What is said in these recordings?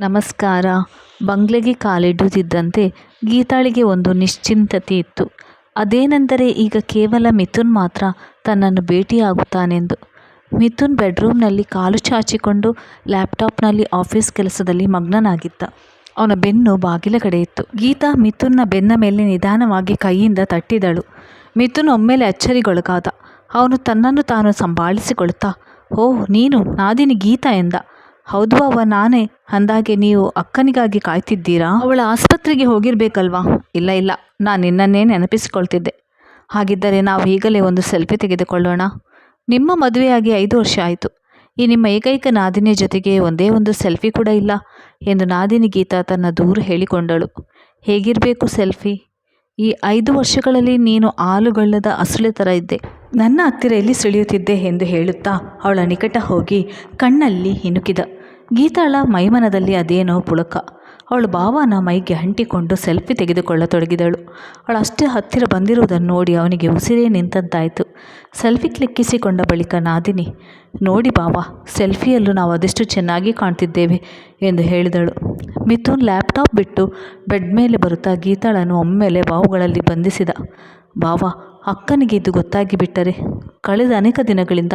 ನಮಸ್ಕಾರ. ಬಂಗ್ಲೆಗೆ ಕಾಲಿಡುತ್ತಿದ್ದಂತೆ ಗೀತಾಳಿಗೆ ಒಂದು ನಿಶ್ಚಿಂತತೆ ಇತ್ತು. ಅದೇನೆಂದರೆ ಈಗ ಕೇವಲ ಮಿಥುನ್ ಮಾತ್ರ ತನ್ನನ್ನು ಭೇಟಿಯಾಗುತ್ತಾನೆಂದು. ಮಿಥುನ್ ಬೆಡ್ರೂಮ್ನಲ್ಲಿ ಕಾಲು ಚಾಚಿಕೊಂಡು ಲ್ಯಾಪ್ಟಾಪ್ನಲ್ಲಿ ಆಫೀಸ್ ಕೆಲಸದಲ್ಲಿ ಮಗ್ನನಾಗಿದ್ದ. ಅವನ ಬೆನ್ನು ಬಾಗಿಲ ಕಡೆ ಇತ್ತು. ಗೀತಾ ಮಿಥುನ್ನ ಬೆನ್ನ ಮೇಲೆ ನಿಧಾನವಾಗಿ ಕೈಯಿಂದ ತಟ್ಟಿದಳು. ಮಿಥುನ್ ಒಮ್ಮೆಲೆ ಅಚ್ಚರಿಗೊಳಗಾದ. ಅವನು ತನ್ನನ್ನು ತಾನು ಸಂಭಾಳಿಸಿಕೊಳ್ತಾ ಓಹ್, ನೀನು ನಾದಿನಿ ಗೀತಾ ಎಂದ. ಹೌದು ಅವ್ವ ನಾನೇ. ಅಂದಾಗೆ ನೀವು ಅಕ್ಕನಿಗಾಗಿ ಕಾಯ್ತಿದ್ದೀರಾ? ಅವಳ ಆಸ್ಪತ್ರೆಗೆ ಹೋಗಿರ್ಬೇಕಲ್ವಾ? ಇಲ್ಲ ಇಲ್ಲ. ನಾನು ನಿನ್ನನ್ನೇ ನೆನಪಿಸಿಕೊಳ್ತಿದ್ದೆ. ಹಾಗಿದ್ದರೆ ನಾವು ಈಗಲೇ ಒಂದು ಸೆಲ್ಫಿ ತೆಗೆದುಕೊಳ್ಳೋಣ. ನಿಮ್ಮ ಮದುವೆಯಾಗಿ ಐದು ವರ್ಷ ಆಯಿತು. ಈ ನಿಮ್ಮ ಏಕೈಕ ನಾದಿನಿ ಜೊತೆಗೆ ಒಂದೇ ಒಂದು ಸೆಲ್ಫಿ ಕೂಡ ಇಲ್ಲ ಎಂದು ನಾದಿನಿ ಗೀತಾ ತನ್ನ ದೂರು ಹೇಳಿಕೊಂಡಳು. ಹೇಗಿರಬೇಕು ಸೆಲ್ಫಿ? ಈ ಐದು ವರ್ಷಗಳಲ್ಲಿ ನೀನು ಆಲುಗಳ್ಳದ ಅಸುಳೆ ಥರ ಇದ್ದೆ. ನನ್ನ ಹತ್ತಿರ ಎಲ್ಲಿ ಸುಳಿಯುತ್ತಿದ್ದೆ ಎಂದು ಹೇಳುತ್ತಾ ಅವಳ ನಿಕಟ ಹೋಗಿ ಕಣ್ಣಲ್ಲಿ ಹಿನುಕಿದ. ಗೀತಾಳ ಮೈಮನದಲ್ಲಿ ಅದೇನೋ ಪುಳಕ. ಅವಳು ಭಾವನ ಮೈಗೆ ಅಂಟಿಕೊಂಡು ಸೆಲ್ಫಿ ತೆಗೆದುಕೊಳ್ಳತೊಡಗಿದಳು. ಅವಳು ಅಷ್ಟೇ ಹತ್ತಿರ ಬಂದಿರುವುದನ್ನು ನೋಡಿ ಅವನಿಗೆ ಉಸಿರೇ ನಿಂತಂತಾಯಿತು. ಸೆಲ್ಫಿ ಕ್ಲಿಕ್ಕಿಸಿಕೊಂಡ ಬಳಿಕ, ನಾದಿನಿ, ನೋಡಿ ಭಾವ, ಸೆಲ್ಫಿಯಲ್ಲೂ ನಾವು ಅದೆಷ್ಟು ಚೆನ್ನಾಗಿ ಕಾಣ್ತಿದ್ದೇವೆ ಎಂದು ಹೇಳಿದಳು. ಮಿಥುನ್ ಲ್ಯಾಪ್ಟಾಪ್ ಬಿಟ್ಟು ಬೆಡ್ ಮೇಲೆ ಬರುತ್ತಾ ಗೀತಾಳನ್ನು ಒಮ್ಮೆಲೆ ಬಾವುಗಳಲ್ಲಿ ಬಂಧಿಸಿದ. ಭಾವ, ಅಕ್ಕನಿಗೆ ಇದು ಗೊತ್ತಾಗಿ ಬಿಟ್ಟರೆ? ಕಳೆದ ಅನೇಕ ದಿನಗಳಿಂದ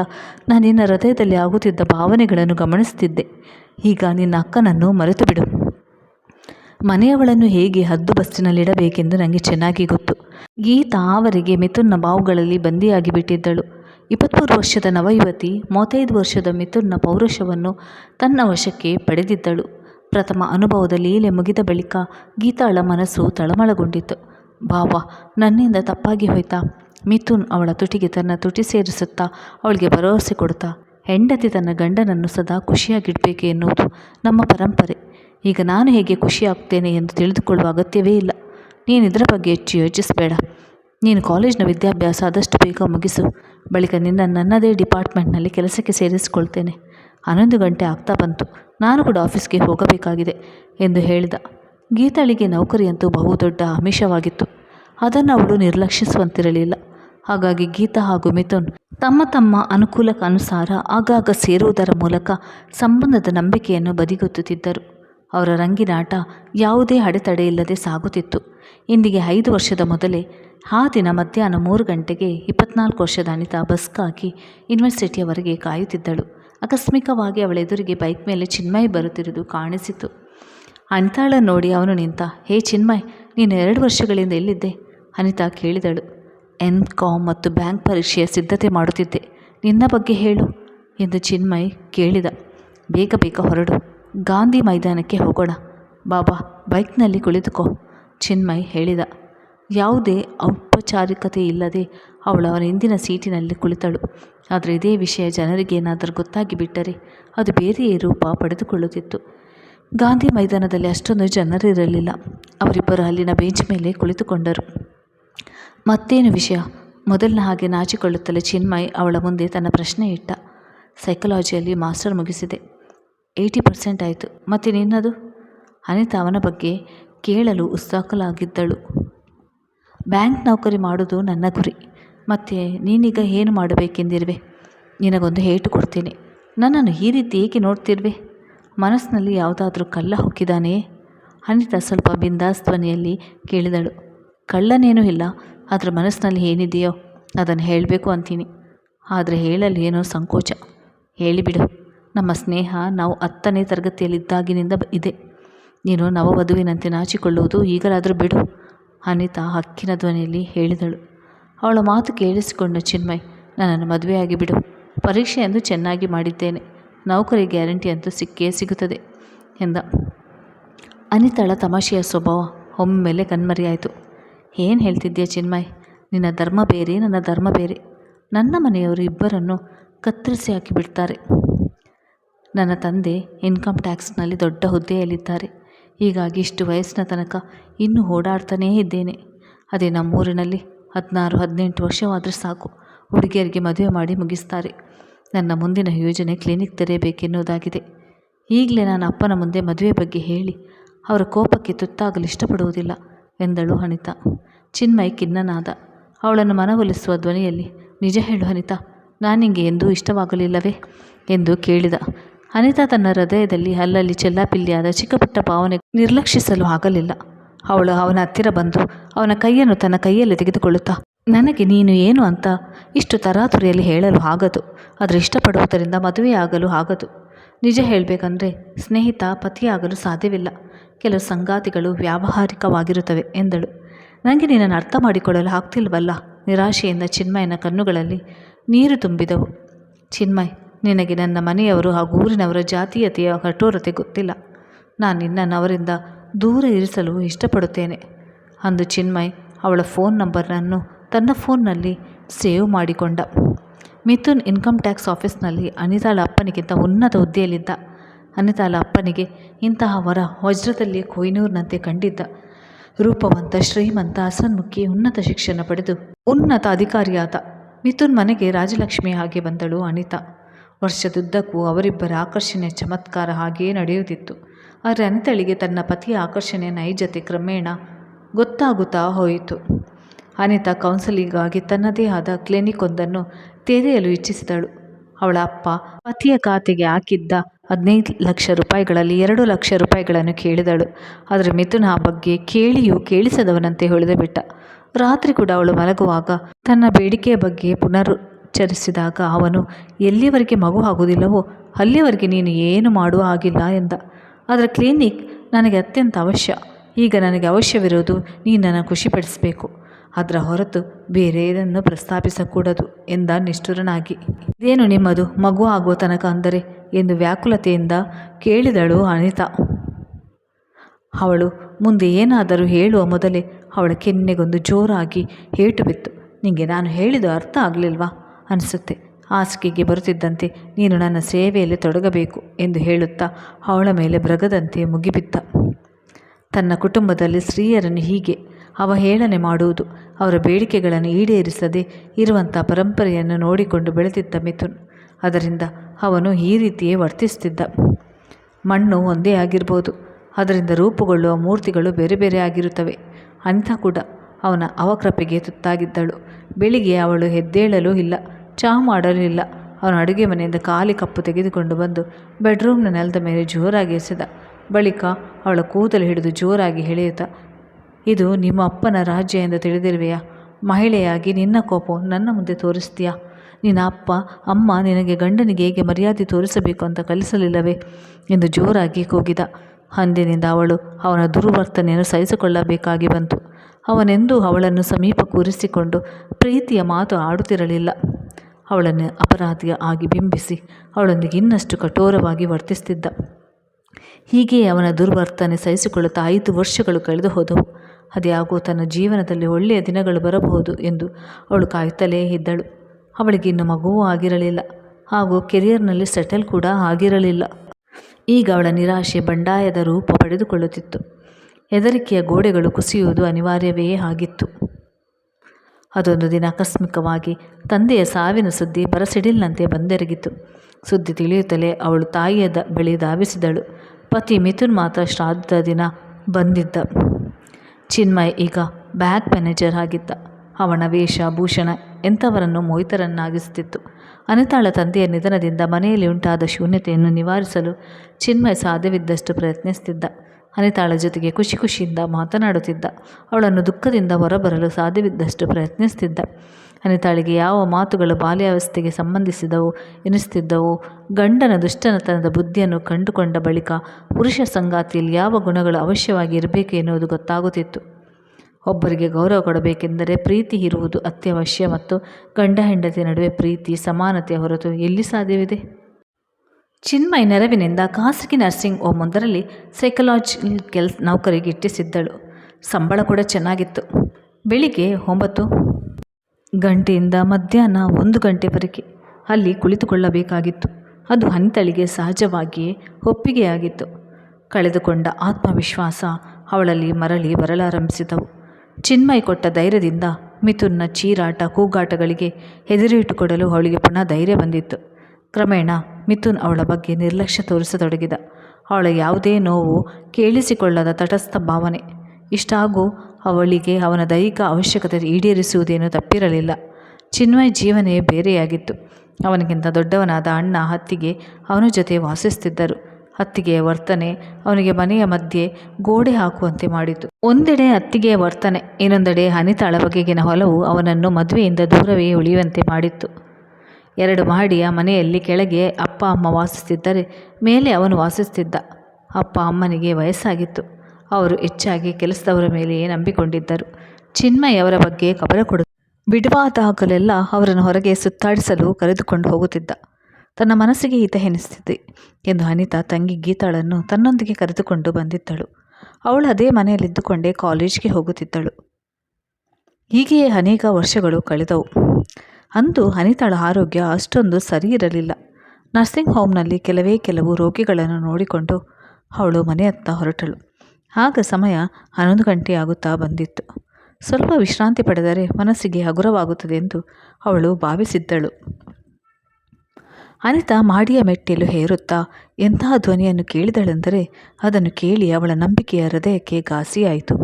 ನಾನು ನಿನ್ನ ಹೃದಯದಲ್ಲಿ ಆಗುತ್ತಿದ್ದ ಭಾವನೆಗಳನ್ನು ಗಮನಿಸುತ್ತಿದ್ದೆ ಈಗ ನಿನ್ನ ಅಕ್ಕನನ್ನು ಮರೆತು ಬಿಡು ಮನೆಯವಳನ್ನು ಹೇಗೆ ಹದ್ದು ಬಸ್ಸಿನಲ್ಲಿಡಬೇಕೆಂದು ನನಗೆ ಚೆನ್ನಾಗಿ ಗೊತ್ತು. ಗೀತಾ ಅವರಿಗೆ ಮಿಥುನ್ನ ಬಾವುಗಳಲ್ಲಿ ಬಂದಿಯಾಗಿ ಬಿಟ್ಟಿದ್ದಳು ಇಪ್ಪತ್ತ್ಮೂರು ವರ್ಷದ ನವಯುವತಿ, ಮೂವತ್ತೈದು ವರ್ಷದ ಮಿಥುನ್ನ ಪೌರುಷವನ್ನು ತನ್ನ ವಶಕ್ಕೆ ಪಡೆದಿದ್ದಳು. ಪ್ರಥಮ ಅನುಭವದ ಲೀಲೆ ಮುಗಿದ ಬಳಿಕ ಗೀತಾಳ ಮನಸ್ಸು ತಳಮಳಗೊಂಡಿತು ಭಾವ ನನ್ನಿಂದ ತಪ್ಪಾಗಿ ಹೋಯ್ತಾ? ಮಿಥುನ್ ಅವಳ ತುಟಿಗೆ ತನ್ನ ತುಟಿ ಸೇರಿಸುತ್ತಾ ಅವಳಿಗೆ ಭರವಸೆ ಕೊಡ್ತಾ ಹೆಂಡತಿ ತನ್ನ ಗಂಡನನ್ನು ಸದಾ ಖುಷಿಯಾಗಿಡಬೇಕು ಎನ್ನುವುದು ನಮ್ಮ ಪರಂಪರೆ. ಈಗ ನಾನು ಹೇಗೆ ಖುಷಿಯಾಗ್ತೇನೆ ಎಂದು ತಿಳಿದುಕೊಳ್ಳುವ ಅಗತ್ಯವೇ ಇಲ್ಲ. ನೀನು ಇದರ ಬಗ್ಗೆ ಹೆಚ್ಚು ಯೋಚಿಸಬೇಡ. ನೀನು ಕಾಲೇಜಿನ ವಿದ್ಯಾಭ್ಯಾಸ ಆದಷ್ಟು ಬೇಗ ಮುಗಿಸು. ಬಳಿಕ ನಿನ್ನ ನನ್ನದೇ ಡಿಪಾರ್ಟ್ಮೆಂಟ್ನಲ್ಲಿ ಕೆಲಸಕ್ಕೆ ಸೇರಿಸಿಕೊಳ್ತೇನೆ. ಹನ್ನೊಂದು ಗಂಟೆ ಆಗ್ತಾ ಬಂತು. ನಾನು ಕೂಡ ಆಫೀಸ್ಗೆ ಹೋಗಬೇಕಾಗಿದೆ ಎಂದು ಹೇಳಿದ. ಗೀತಾಳಿಗೆ ನೌಕರಿಯಂತೂ ಬಹುದೊಡ್ಡ ಆಮಿಷವಾಗಿತ್ತು. ಅದನ್ನು ಅವಳು ನಿರ್ಲಕ್ಷಿಸುವಂತಿರಲಿಲ್ಲ. ಹಾಗಾಗಿ ಗೀತಾ ಹಾಗೂ ಮಿಥುನ್ ತಮ್ಮ ತಮ್ಮ ಅನುಕೂಲಕ್ಕನುಸಾರ ಆಗಾಗ ಸೇರುವುದರ ಮೂಲಕ ಸಂಬಂಧದ ನಂಬಿಕೆಯನ್ನು ಬದಿಗೊತ್ತುತ್ತಿದ್ದರು. ಅವರ ರಂಗಿನಾಟ ಯಾವುದೇ ಅಡೆತಡೆಯಿಲ್ಲದೆ ಸಾಗುತ್ತಿತ್ತು. ಇಂದಿಗೆ ಐದು ವರ್ಷದ ಮೊದಲೇ ಆ ದಿನ ಮಧ್ಯಾಹ್ನ ಮೂರು ಗಂಟೆಗೆ ಇಪ್ಪತ್ನಾಲ್ಕು ವರ್ಷದ ಅನಿತಾ ಬಸ್ಗಾಗಿ ಯೂನಿವರ್ಸಿಟಿಯವರೆಗೆ ಕಾಯುತ್ತಿದ್ದಳು. ಆಕಸ್ಮಿಕವಾಗಿ ಅವಳ ಎದುರಿಗೆ ಬೈಕ್ ಮೇಲೆ ಚಿನ್ಮಯ್ ಬರುತ್ತಿರುವುದು ಕಾಣಿಸಿತು. ಅನಿತಾಳ ನೋಡಿ ಅವನು ನಿಂತ, ಹೇ ಚಿನ್ಮಯ್, ನೀನು ಎರಡು ವರ್ಷಗಳಿಂದ ಎಲ್ಲಿದ್ದೆ? ಅನಿತಾ ಕೇಳಿದಳು. ಎನ್ ಕಾಮ್ ಮತ್ತು ಬ್ಯಾಂಕ್ ಪರೀಕ್ಷೆಯ ಸಿದ್ಧತೆ ಮಾಡುತ್ತಿದ್ದೆ. ನಿನ್ನ ಬಗ್ಗೆ ಹೇಳು ಎಂದು ಚಿನ್ಮಯ್ ಕೇಳಿದ. ಬೇಗ ಬೇಗ ಹೊರಡು. ಗಾಂಧಿ ಮೈದಾನಕ್ಕೆ ಹೋಗೋಣ. ಬಾಬಾ, ಬೈಕ್ನಲ್ಲಿ ಕುಳಿತುಕೋ ಚಿನ್ಮಯ್ ಹೇಳಿದ. ಯಾವುದೇ ಔಪಚಾರಿಕತೆ ಇಲ್ಲದೆ ಅವಳು ಅವನ ಹಿಂದಿನ ಸೀಟಿನಲ್ಲಿ ಕುಳಿತಳು. ಆದರೆ ಇದೇ ವಿಷಯ ಜನರಿಗೆ ಏನಾದರೂ ಗೊತ್ತಾಗಿ ಬಿಟ್ಟರೆ ಅದು ಬೇರೆಯೇ ರೂಪ ಪಡೆದುಕೊಳ್ಳುತ್ತಿತ್ತು. ಗಾಂಧಿ ಮೈದಾನದಲ್ಲಿ ಅಷ್ಟೊಂದು ಜನರಿರಲಿಲ್ಲ. ಅವರಿಬ್ಬರು ಅಲ್ಲಿನ ಬೆಂಚ್ ಮೇಲೆ ಕುಳಿತುಕೊಂಡರು. ಮತ್ತೇನು ವಿಷಯ? ಮೊದಲಿನ ಹಾಗೆ ನಾಚಿಕೊಳ್ಳುತ್ತಲೇ ಚಿನ್ಮಯ್ ಅವಳ ಮುಂದೆ ತನ್ನ ಪ್ರಶ್ನೆ ಇಟ್ಟ. ಸೈಕಲಾಜಿಯಲ್ಲಿ ಮಾಸ್ಟರ್ ಮುಗಿಸಿದೆ. ಏಯ್ಟಿ ಪರ್ಸೆಂಟ್ ಆಯಿತು. ಮತ್ತೆ ನಿನ್ನದು? ಅನಿತಾ ಅವನ ಬಗ್ಗೆ ಕೇಳಲು ಉತ್ಸಾಹಲಾಗಿದ್ದಳು ಬ್ಯಾಂಕ್ ನೌಕರಿ ಮಾಡೋದು ನನ್ನ ಗುರಿ. ಮತ್ತು ನೀನೀಗ ಏನು ಮಾಡಬೇಕೆಂದಿರುವೆ? ನಿನಗೊಂದು ಹೇಟು ಕೊಡ್ತೀನಿ. ನನ್ನನ್ನು ಈ ರೀತಿ ಏಕೆ ನೋಡ್ತಿರುವೆ? ಮನಸ್ಸಿನಲ್ಲಿ ಯಾವುದಾದ್ರೂ ಕಳ್ಳ ಹೊಕ್ಕಿದ್ದಾನೆಯೇ ಅನಿತಾ ಸ್ವಲ್ಪ ಬಿಂದಾಸ್ ಧ್ವನಿಯಲ್ಲಿ ಕೇಳಿದಳು. ಕಳ್ಳನೇನೂ ಇಲ್ಲ. ಅದರ ಮನಸ್ಸಿನಲ್ಲಿ ಏನಿದೆಯೋ ಅದನ್ನು ಹೇಳಬೇಕು ಅಂತೀನಿ. ಆದರೆ ಹೇಳಲು ಏನೋ ಸಂಕೋಚ. ಹೇಳಿಬಿಡು ನಮ್ಮ ಸ್ನೇಹ ನಾವು ಹತ್ತನೇ ತರಗತಿಯಲ್ಲಿದ್ದಾಗಿನಿಂದ ಇದೆ. ನೀನು ನವವಧುವಿನಂತೆ ನಾಚಿಕೊಳ್ಳುವುದು ಈಗಲಾದರೂ ಬಿಡು. ಅನಿತಾ ಹಕ್ಕಿನ ಧ್ವನಿಯಲ್ಲಿ ಹೇಳಿದಳು. ಅವಳ ಮಾತು ಕೇಳಿಸಿಕೊಂಡ ಚಿನ್ಮಯ್, ನನ್ನನ್ನು ಮದುವೆಯಾಗಿ ಬಿಡು. ಪರೀಕ್ಷೆಯಂದು ಚೆನ್ನಾಗಿ ಮಾಡಿದ್ದೇನೆ. ನೌಕರಿ ಗ್ಯಾರಂಟಿ ಅಂತೂ ಸಿಕ್ಕೇ ಸಿಗುತ್ತದೆ ಎಂದ. ಅನಿತಾಳ ತಮಾಷೆಯ ಸ್ವಭಾವ ಒಮ್ಮೆಲೆ ಕಣ್ಮರೆಯಾಯಿತು. ಏನು ಹೇಳ್ತಿದ್ಯಾ ಚಿನ್ಮಯ್? ನಿನ್ನ ಧರ್ಮ ಬೇರೆ, ನನ್ನ ಧರ್ಮ ಬೇರೆ. ನನ್ನ ಮನೆಯವರು ಇಬ್ಬರನ್ನು ಕತ್ತರಿಸಿ ಹಾಕಿಬಿಡ್ತಾರೆ. ನನ್ನ ತಂದೆ ಇನ್ಕಮ್ ಟ್ಯಾಕ್ಸ್ನಲ್ಲಿ ದೊಡ್ಡ ಹುದ್ದೆಯಲ್ಲಿದ್ದಾರೆ. ಹೀಗಾಗಿ ಇಷ್ಟು ವಯಸ್ಸಿನ ತನಕ ಇನ್ನೂ ಓಡಾಡ್ತಾನೇ ಇದ್ದೇನೆ. ಅದೇ ನಮ್ಮೂರಿನಲ್ಲಿ ಹದಿನಾರು, ಹದಿನೆಂಟು ವರ್ಷವಾದರೆ ಸಾಕು. ಹುಡುಗಿಯರಿಗೆ ಮದುವೆ ಮಾಡಿ ಮುಗಿಸ್ತಾರೆ. ನನ್ನ ಮುಂದಿನ ಯೋಜನೆ ಕ್ಲಿನಿಕ್ ತೆರೆಯಬೇಕೆನ್ನುವುದಾಗಿದೆ. ಈಗಲೇ ನಾನು ಅಪ್ಪನ ಮುಂದೆ ಮದುವೆ ಬಗ್ಗೆ ಹೇಳಿ. ಅವರ ಕೋಪಕ್ಕೆ ತುತ್ತಾಗಲು ಇಷ್ಟಪಡುವುದಿಲ್ಲ. ಎಂದಳು ಅನಿತಾ ಚಿನ್ಮಯ್ ಖಿನ್ನನಾದ. ಅವಳನ್ನು ಮನವೊಲಿಸುವ ಧ್ವನಿಯಲ್ಲಿ, ನಿಜ ಹೇಳು ಅನಿತಾ ನಾನು ನಿಂಗೆ ಎಂದೂ ಇಷ್ಟವಾಗಲಿಲ್ಲವೇ? ಎಂದು ಕೇಳಿದ. ಅನಿತಾ ತನ್ನ ಹೃದಯದಲ್ಲಿ ಅಲ್ಲಲ್ಲಿ ಚೆಲ್ಲಾಪಿಲ್ಲಿಯಾದ ಚಿಕ್ಕಪುಟ್ಟ ಭಾವನೆ ನಿರ್ಲಕ್ಷಿಸಲು ಆಗಲಿಲ್ಲ. ಅವಳು ಅವನ ಹತ್ತಿರ ಬಂದು, ಅವನ ಕೈಯನ್ನು ತನ್ನ ಕೈಯಲ್ಲಿ ತೆಗೆದುಕೊಳ್ಳುತ್ತಾ, ನನಗೆ ನೀನು ಏನು ಅಂತ ಇಷ್ಟು ತರಾತುರಿಯಲ್ಲಿ ಹೇಳಲು ಆಗದು. ಆದರೆ ಇಷ್ಟಪಡುವುದರಿಂದ ಮದುವೆಯಾಗಲು ಆಗದು. ನಿಜ ಹೇಳಬೇಕಂದ್ರೆ, ಸ್ನೇಹಿತ ಪತಿಯಾಗಲು ಸಾಧ್ಯವಿಲ್ಲ. ಕೆಲವು ಸಂಗಾತಿಗಳು ವ್ಯಾವಹಾರಿಕವಾಗಿರುತ್ತವೆ ಎಂದಳು. ನನಗೆ ನಿನ್ನನ್ನು ಅರ್ಥ ಮಾಡಿಕೊಳ್ಳಲು ಆಗ್ತಿಲ್ವಲ್ಲ? ನಿರಾಶೆಯಿಂದ ಚಿನ್ಮಯನ ಕಣ್ಣುಗಳಲ್ಲಿ ನೀರು ತುಂಬಿದವು. ಚಿನ್ಮಯ್, ನಿನಗೆ ನನ್ನ ಮನೆಯವರು ಹಾಗೂ ಊರಿನವರ ಜಾತೀಯತೆಯ ಕಠೋರತೆ ಗೊತ್ತಿಲ್ಲ. ನಾನು ನಿನ್ನನ್ನು ಅವರಿಂದ ದೂರ ಇರಿಸಲು ಇಷ್ಟಪಡುತ್ತೇನೆ. ಅಂದು ಚಿನ್ಮಯ್ ಅವಳ ಫೋನ್ ನಂಬರ್ನನ್ನು ತನ್ನ ಫೋನ್ನಲ್ಲಿ ಸೇವ್ ಮಾಡಿಕೊಂಡ. ಮಿಥುನ್ ಇನ್ಕಮ್ ಟ್ಯಾಕ್ಸ್ ಆಫೀಸ್ನಲ್ಲಿ ಅನಿತಾಳ ಅಪ್ಪನಿಗಿಂತ ಉನ್ನತ ಹುದ್ದೆಯಲ್ಲಿದ್ದ. ಅನಿತಾಳ ಅಪ್ಪನಿಗೆ ಇಂತಹ ವರ ವಜ್ರದಲ್ಲಿ ಕೊಯ್ನೂರಿನಂತೆ ಕಂಡಿದ್ದ. ರೂಪವಂತ ಶ್ರೀಮಂತ ಅಸನ್ಮುಖಿ ಉನ್ನತ ಶಿಕ್ಷಣ ಪಡೆದು ಉನ್ನತ ಅಧಿಕಾರಿಯಾದ. ಮಿಥುನ್ ಮನೆಗೆ ರಾಜಲಕ್ಷ್ಮಿ ಹಾಗೆ ಬಂದಳು ಅನಿತಾ. ವರ್ಷದುದ್ದಕ್ಕೂ ಅವರಿಬ್ಬರ ಆಕರ್ಷಣೆ ಚಮತ್ಕಾರ ಹಾಗೆಯೇ ನಡೆಯುತ್ತಿತ್ತು. ಆದರೆ ಅನಿತಳಿಗೆ ತನ್ನ ಪತಿಯ ಆಕರ್ಷಣೆಯ ನೈಜತೆ ಕ್ರಮೇಣ ಗೊತ್ತಾಗುತ್ತಾ ಹೋಯಿತು. ಅನಿತಾ ಕೌನ್ಸಲಿಂಗಾಗಿ ತನ್ನದೇ ಆದ ಕ್ಲಿನಿಕ್ ಒಂದನ್ನು ತೆರೆಯಲು ಇಚ್ಛಿಸಿದಳು. ಅವಳ ಅಪ್ಪ ಪತಿಯ ಖಾತೆಗೆ ಹಾಕಿದ್ದ ಹದಿನೈದು ಲಕ್ಷ ರೂಪಾಯಿಗಳಲ್ಲಿ ಎರಡು ಲಕ್ಷ ರೂಪಾಯಿಗಳನ್ನು ಕೇಳಿದಳು. ಆದರೆ ಮಿಥುನ ಆ ಬಗ್ಗೆ ಕೇಳಿಯೂ ಕೇಳಿಸದವನಂತೆ ಹೊಳೆದು ಬಿಟ್ಟ. ರಾತ್ರಿ ಕೂಡ ಅವಳು ಮಲಗುವಾಗ ತನ್ನ ಬೇಡಿಕೆಯ ಬಗ್ಗೆ ಪುನರುಚ್ಚರಿಸಿದಾಗ ಅವನು ಎಲ್ಲಿಯವರೆಗೆ ಮಗು ಆಗುವುದಿಲ್ಲವೋ ಅಲ್ಲಿಯವರೆಗೆ ನೀನು ಏನು ಮಾಡುವ ಹಾಗಿಲ್ಲ ಎಂದ. ಆದರೆ ಕ್ಲಿನಿಕ್ ನನಗೆ ಅತ್ಯಂತ ಅವಶ್ಯ. ಈಗ ನನಗೆ ಅವಶ್ಯವಿರುವುದು ನೀನನ್ನು ಖುಷಿಪಡಿಸಬೇಕು. ಅದರ ಹೊರತು ಬೇರೆ ಏನನ್ನು ಪ್ರಸ್ತಾಪಿಸಕೂಡದು ಎಂದ ನಿಷ್ಠುರನಾಗಿ. ಇದೇನು ನಿಮ್ಮದು? ಮಗು ಆಗುವ ತನಕ ಅಂದರೆ ಎಂದು ವ್ಯಾಕುಲತೆಯಿಂದ ಕೇಳಿದಳು ಅನಿತಾ. ಅವಳು, ಮುಂದೆ ಏನಾದರೂ ಹೇಳುವ ಮೊದಲೇ ಅವಳ ಕೆನ್ನೆಗೊಂದು ಜೋರಾಗಿ ಏಟು ಬಿತ್ತು. ನಿಮಗೆ ನಾನು ಹೇಳಿದ ಅರ್ಥ ಆಗಲಿಲ್ವಾ? ಅನಿಸುತ್ತೆ. ಹಾಸಿಗೆಗೆ ಬರುತ್ತಿದ್ದಂತೆ ನೀನು ನನ್ನ ಸೇವೆಯಲ್ಲಿ ತೊಡಗಬೇಕು ಎಂದು ಹೇಳುತ್ತಾ ಅವಳ ಮೇಲೆ ಬ್ರಗದಂತೆ ಮುಗಿಬಿದ್ದ ತನ್ನ ಕುಟುಂಬದಲ್ಲಿ ಸ್ತ್ರೀಯರನ್ನು ಹೀಗೆ ಅವಹೇಳನೆ ಮಾಡುವುದು. ಅವರ ಬೇಡಿಕೆಗಳನ್ನು ಈಡೇರಿಸದೆ ಇರುವಂಥ ಪರಂಪರೆಯನ್ನು ನೋಡಿಕೊಂಡು ಬೆಳೆದಿದ್ದ ಮಿಥುನ್. ಅದರಿಂದ ಅವನು ಈ ರೀತಿಯೇ ವರ್ತಿಸುತ್ತಿದ್ದ. ಮಣ್ಣು ಒಂದೇ ಆಗಿರ್ಬೋದು. ಅದರಿಂದ ರೂಪುಗೊಳ್ಳುವ ಮೂರ್ತಿಗಳು ಬೇರೆ ಬೇರೆ ಆಗಿರುತ್ತವೆ. ಅಂಥ ಕೂಡ ಅವನ ಅವಕೃಪೆಗೆ ತುತ್ತಾಗಿದ್ದಳು. ಬೆಳಿಗ್ಗೆ ಅವಳು ಎದ್ದೇಳಲೂ ಇಲ್ಲ ಚಹಾ ಮಾಡಲು ಇಲ್ಲ. ಅವನ ಅಡುಗೆ ಮನೆಯಿಂದ ಖಾಲಿ ಕಪ್ಪು ತೆಗೆದುಕೊಂಡು ಬಂದು ಬೆಡ್ರೂಮ್ನ ನೆಲದ ಮೇಲೆ ಜೋರಾಗಿ ಎಸೆದ. ಬಳಿಕ ಅವಳ ಕೂದಲು ಹಿಡಿದು ಜೋರಾಗಿ ಎಳೆಯುತ್ತಾ ಇದು ನಿಮ್ಮ ಅಪ್ಪನ ರಾಜ್ಯ ಎಂದು ತಿಳಿದಿರುವೆಯಾ? ಮಹಿಳೆಯಾಗಿ ನಿನ್ನ ಕೋಪ ನನ್ನ ಮುಂದೆ ತೋರಿಸ್ತೀಯಾ? ನಿನ್ನ ಅಪ್ಪ, ಅಮ್ಮ ನಿನಗೆ ಗಂಡನಿಗೆ ಹೇಗೆ ಮರ್ಯಾದೆ ತೋರಿಸಬೇಕು ಅಂತ ಕಲಿಸಲಿಲ್ಲವೇ? ಎಂದು ಜೋರಾಗಿ ಕೂಗಿದ. ಅಂದಿನಿಂದ ಅವಳು ಅವನ ದುರ್ವರ್ತನೆಯನ್ನು ಸಹಿಸಿಕೊಳ್ಳಬೇಕಾಗಿ ಬಂತು. ಅವನೆಂದೂ ಅವಳನ್ನು ಸಮೀಪ ಕೂರಿಸಿಕೊಂಡು ಪ್ರೀತಿಯ ಮಾತು ಆಡುತ್ತಿರಲಿಲ್ಲ. ಅವಳನ್ನು ಅಪರಾಧಿಯ ಆಗಿ ಬಿಂಬಿಸಿ ಅವಳೊಂದಿಗೆ ಇನ್ನಷ್ಟು ಕಠೋರವಾಗಿ ವರ್ತಿಸ್ತಿದ್ದ. ಹೀಗೆ ಅವನ ದುರ್ವರ್ತನೆ ಸಹಿಸಿಕೊಳ್ಳುತ್ತಾ ಐದು ವರ್ಷಗಳು ಕಳೆದು ಹೋದವು ಅದ್ಯಾಗೋ ತನ್ನ ಜೀವನದಲ್ಲಿ ಒಳ್ಳೆಯ ದಿನಗಳು ಬರಬಹುದು ಎಂದು ಅವಳು ಕಾಯುತ್ತಲೇ ಇದ್ದಳು. ಅವಳಿಗೆ ಇನ್ನು ಮಗುವೂ ಆಗಿರಲಿಲ್ಲ. ಹಾಗೂ ಕೆರಿಯರ್ನಲ್ಲಿ ಸೆಟಲ್ ಕೂಡ ಆಗಿರಲಿಲ್ಲ. ಈಗ ಅವಳ ನಿರಾಶೆ ಬಂಡಾಯದ ರೂಪ ಪಡೆದುಕೊಳ್ಳುತ್ತಿತ್ತು. ಹೆದರಿಕೆಯ ಗೋಡೆಗಳು ಕುಸಿಯುವುದು ಅನಿವಾರ್ಯವೇ ಆಗಿತ್ತು. ಅದೊಂದು ದಿನ ಆಕಸ್ಮಿಕವಾಗಿ ತಂದೆಯ ಸಾವಿನ ಸುದ್ದಿ ಬರಸಿಡಿಲ್ನಂತೆ ಬಂದೆರಗಿತು. ಸುದ್ದಿ ತಿಳಿಯುತ್ತಲೇ ಅವಳು ತಾಯಿಯ ಬಳಿ ಧಾವಿಸಿದಳು. ಪತಿ ಮಿಥುನ್ ಮಾತ್ರ ಶ್ರಾದ್ದ ದಿನ ಬಂದಿದ್ದ. ಚಿನ್ಮಯ್ ಈಗ ಬ್ಯಾಂಕ್ ಮ್ಯಾನೇಜರ್ ಆಗಿದ್ದ. ಅವನ ವೇಷ, ಭೂಷಣ ಎಂಥವರನ್ನು ಮೋಹಿತರನ್ನಾಗಿಸುತ್ತಿತ್ತು ಅನಿತಾಳ ತಂದೆಯ ನಿಧನದಿಂದ ಮನೆಯಲ್ಲಿ ಉಂಟಾದ ಶೂನ್ಯತೆಯನ್ನು ನಿವಾರಿಸಲು ಚಿನ್ಮಯ್ ಸಾಧ್ಯವಿದ್ದಷ್ಟು ಪ್ರಯತ್ನಿಸುತ್ತಿದ್ದ ಅನಿತಾಳ ಜೊತೆಗೆ ಖುಷಿ ಖುಷಿಯಿಂದ ಮಾತನಾಡುತ್ತಿದ್ದ. ಅವಳನ್ನು ದುಃಖದಿಂದ ಹೊರಬರಲು ಸಾಧ್ಯವಿದ್ದಷ್ಟು ಪ್ರಯತ್ನಿಸುತ್ತಿದ್ದ ಅನಿತಾಳಿಗೆ ಯಾವ ಮಾತುಗಳು ಬಾಲ್ಯಾವಸ್ಥೆಗೆ ಸಂಬಂಧಿಸಿದವು ಎನಿಸುತ್ತಿದ್ದವು? ಗಂಡನ ದುಷ್ಟನತನದ ಬುದ್ಧಿಯನ್ನು ಕಂಡುಕೊಂಡ ಬಳಿಕ ಪುರುಷ ಸಂಗಾತಿಯಲ್ಲಿ ಯಾವ ಗುಣಗಳು ಅವಶ್ಯವಾಗಿ ಇರಬೇಕು ಎನ್ನುವುದು ಗೊತ್ತಾಗುತ್ತಿತ್ತು. ಒಬ್ಬರಿಗೆ ಗೌರವ ಕೊಡಬೇಕೆಂದರೆ ಪ್ರೀತಿ ಇರುವುದು ಅತ್ಯವಶ್ಯ ಮತ್ತು ಗಂಡ ಹೆಂಡತಿ ನಡುವೆ ಪ್ರೀತಿ, ಸಮಾನತೆ ಹೊರತು ಎಲ್ಲಿ ಸಾಧ್ಯವಿದೆ? ಚಿನ್ಮಯ್ ನೆರವಿನಿಂದ ಖಾಸಗಿ ನರ್ಸಿಂಗ್ ಹೋಮ್ ಒಂದರಲ್ಲಿ ಸೈಕಲಾಜಿಕಲ್ ನೌಕರಿಗೆ ಇಟ್ಟಿಸಿದ್ದಳು. ಸಂಬಳ ಕೂಡ ಚೆನ್ನಾಗಿತ್ತು. ಬೆಳಿಗ್ಗೆ ಒಂಬತ್ತು ಗಂಟೆಯಿಂದ ಮಧ್ಯಾಹ್ನ ಒಂದು ಗಂಟೆವರೆಗೆ ಅಲ್ಲಿ ಕುಳಿತುಕೊಳ್ಳಬೇಕಾಗಿತ್ತು. ಅದು ಹಂತಳಿಗೆ ಸಹಜವಾಗಿಯೇ ಒಪ್ಪಿಗೆಯಾಗಿತ್ತು. ಕಳೆದುಕೊಂಡ ಆತ್ಮವಿಶ್ವಾಸ ಅವಳಲ್ಲಿ ಮರಳಿ ಬರಲಾರಂಭಿಸಿದವು. ಚಿನ್ಮಯ್ ಕೊಟ್ಟ ಧೈರ್ಯದಿಂದ ಮಿಥುನ್ನ ಚೀರಾಟ ಕೂಗಾಟಗಳಿಗೆ ಹೆದರಿಟ್ಟುಕೊಡಲು ಅವಳಿಗೆ ಪುನಃ ಧೈರ್ಯ ಬಂದಿತ್ತು. ಕ್ರಮೇಣ ಮಿಥುನ್ ಅವಳ ಬಗ್ಗೆ ನಿರ್ಲಕ್ಷ್ಯ ತೋರಿಸತೊಡಗಿದ. ಅವಳ ಯಾವುದೇ ನೋವು ಕೇಳಿಸಿಕೊಳ್ಳದ ತಟಸ್ಥ ಭಾವನೆ. ಇಷ್ಟಾಗೂ ಅವಳಿಗೆ ಅವನ ದೈಹಿಕ ಅವಶ್ಯಕತೆ ಈಡೇರಿಸುವುದೇನೂ ತಪ್ಪಿರಲಿಲ್ಲ. ಚಿನ್ಮಯ್ ಜೀವನವೇ ಬೇರೆಯಾಗಿತ್ತು. ಅವನಿಗಿಂತ ದೊಡ್ಡವನಾದ ಅಣ್ಣ ಹತ್ತಿಗೆ ಅವನ ಜೊತೆ ವಾಸಿಸುತ್ತಿದ್ದರು ಹತ್ತಿಗೆಯ ವರ್ತನೆ ಅವನಿಗೆ ಮನೆಯ ಮಧ್ಯೆ ಗೋಡೆ ಹಾಕುವಂತೆ ಮಾಡಿತು. ಒಂದೆಡೆ ಅತ್ತಿಗೆಯ ವರ್ತನೆ, ಇನ್ನೊಂದೆಡೆ ಅನಿತಾಳ ಬಗೆಗಿನ ಹೊಲವು ಅವನನ್ನು ಮದುವೆಯಿಂದ ದೂರವೇ ಉಳಿಯುವಂತೆ ಮಾಡಿತ್ತು. ಎರಡು ಮಹಡಿಯ ಮನೆಯಲ್ಲಿ ಕೆಳಗೆ ಅಪ್ಪ ಅಮ್ಮ ವಾಸಿಸುತ್ತಿದ್ದರೆ ಮೇಲೆ ಅವನು ವಾಸಿಸುತ್ತಿದ್ದ ಅಪ್ಪ ಅಮ್ಮನಿಗೆ ವಯಸ್ಸಾಗಿತ್ತು. ಅವರು ಹೆಚ್ಚಾಗಿ ಕೆಲಸದವರ ಮೇಲೆಯೇ ನಂಬಿಕೊಂಡಿದ್ದರು. ಚಿನ್ಮಯವರ ಬಗ್ಗೆ ಕಬಲ ಕೊಡು ಬಿಡುವಾದಾಗಲೆಲ್ಲ ಅವರನ್ನು ಹೊರಗೆ ಸುತ್ತಾಡಿಸಲು ಕರೆದುಕೊಂಡು ಹೋಗುತ್ತಿದ್ದ. ತನ್ನ ಮನಸ್ಸಿಗೆ ಹಿತ ಎನಿಸ್ತಿದೆ ಎಂದು ಅನಿತಾ ತಂಗಿ ಗೀತಾಳನ್ನು ತನ್ನೊಂದಿಗೆ ಕರೆದುಕೊಂಡು ಬಂದಿದ್ದಳು. ಅವಳು ಅದೇ ಮನೆಯಲ್ಲಿದ್ದುಕೊಂಡೇ ಕಾಲೇಜ್ಗೆ ಹೋಗುತ್ತಿದ್ದಳು. ಹೀಗೆಯೇ ಅನೇಕ ವರ್ಷಗಳು ಕಳೆದವು. ಅಂದು ಅನಿತಾಳ ಆರೋಗ್ಯ ಅಷ್ಟೊಂದು ಸರಿ ಇರಲಿಲ್ಲ ನರ್ಸಿಂಗ್ ಹೋಮ್ನಲ್ಲಿ ಕೆಲವೇ ಕೆಲವು ರೋಗಿಗಳನ್ನು ನೋಡಿಕೊಂಡು ಅವಳು ಮನೆಯತ್ತ ಹೊರಟಳು. ಆಗ ಸಮಯ ಹನ್ನೊಂದು ಗಂಟೆ ಆಗುತ್ತಾ ಬಂದಿತ್ತು. ಸ್ವಲ್ಪ ವಿಶ್ರಾಂತಿ ಪಡೆದರೆ ಮನಸ್ಸಿಗೆ ಹಗುರವಾಗುತ್ತದೆ ಎಂದು ಅವಳು ಭಾವಿಸಿದ್ದಳು. ಅನಿತಾ ಮಾಡಿಯ ಮೆಟ್ಟಿಲು ಹೇರುತ್ತಾ ಎಂತಹ ಧ್ವನಿಯನ್ನು ಕೇಳಿದಳೆಂದರೆ ಅದನ್ನು ಕೇಳಿ ಅವಳ ನಂಬಿಕೆಯ ಹೃದಯಕ್ಕೆ ಘಾಸಿಯಾಯಿತು.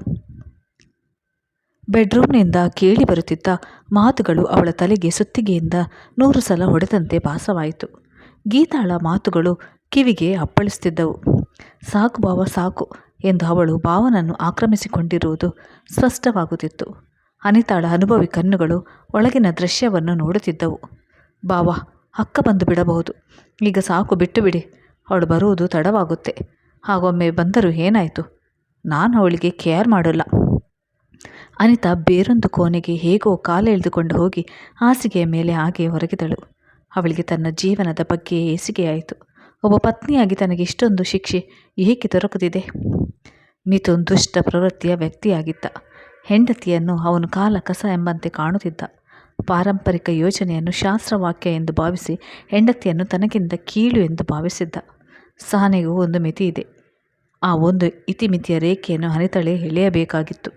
ಬೆಡ್ರೂಮ್ನಿಂದ ಕೇಳಿ ಬರುತ್ತಿದ್ದ ಮಾತುಗಳು ಅವಳ ತಲೆಗೆ ಸುತ್ತಿಗೆಯಿಂದ ನೂರು ಸಲ ಹೊಡೆದಂತೆ ಭಾಸವಾಯಿತು. ಗೀತಾಳ ಮಾತುಗಳು ಕಿವಿಗೆ ಅಪ್ಪಳಿಸುತ್ತಿದ್ದವು. ಸಾಕು ಬಾವ, ಸಾಕು ಎಂದು ಅವಳು ಭಾವನನ್ನು ಆಕ್ರಮಿಸಿಕೊಂಡಿರುವುದು ಸ್ಪಷ್ಟವಾಗುತ್ತಿತ್ತು. ಅನಿತಾಳ ಅನುಭವಿ ಕಣ್ಣುಗಳು ಒಳಗಿನ ದೃಶ್ಯವನ್ನು ನೋಡುತ್ತಿದ್ದವು. ಬಾವ, ಅಕ್ಕ ಬಂದು ಬಿಡಬಹುದು. ಈಗ ಸಾಕು ಬಿಟ್ಟು ಬಿಡಿ ಅವಳು ಬರುವುದು ತಡವಾಗುತ್ತೆ. ಹಾಗೊಮ್ಮೆ ಬಂದರೂ ಏನಾಯಿತು? ನಾನು ಅವಳಿಗೆ ಕೇರ್ ಮಾಡೋಲ್ಲ. ಅನಿತಾ ಬೇರೊಂದು ಕೋಣೆಗೆ ಹೇಗೋ ಕಾಲೆಳೆದುಕೊಂಡು ಹೋಗಿ ಹಾಸಿಗೆಯ ಮೇಲೆ ಹಾಗೆ ಹೊರಗಿದಳು ಅವಳಿಗೆ ತನ್ನ ಜೀವನದ ಬಗ್ಗೆ ಹೇಸಿಗೆಯಾಯಿತು ಒಬ್ಬ ಪತ್ನಿಯಾಗಿ ತನಗೆ ಇಷ್ಟೊಂದು ಶಿಕ್ಷೆ ಏಕೆ ದೊರಕುತ್ತಿದೆ ಮಿಥುನ್ ದುಷ್ಟ ಪ್ರವೃತ್ತಿಯ ವ್ಯಕ್ತಿಯಾಗಿದ್ದ. ಹೆಂಡತಿಯನ್ನು ಅವನು ಕಾಲ ಕಸ ಎಂಬಂತೆ ಕಾಣುತ್ತಿದ್ದ. ಪಾರಂಪರಿಕ ಯೋಜನೆಯನ್ನು ಶಾಸ್ತ್ರವಾಕ್ಯ ಎಂದು ಭಾವಿಸಿ ಹೆಂಡತಿಯನ್ನು ತನಗಿಂತ ಕೀಳು ಎಂದು ಭಾವಿಸಿದ್ದ. ಸಹನೆಗೂ ಒಂದು ಮಿತಿ ಇದೆ. ಆ ಒಂದು ಇತಿಮಿತಿಯ ರೇಖೆಯನ್ನು ಹನಿತಳೆ ಎಳೆಯಬೇಕಾಗಿತ್ತು.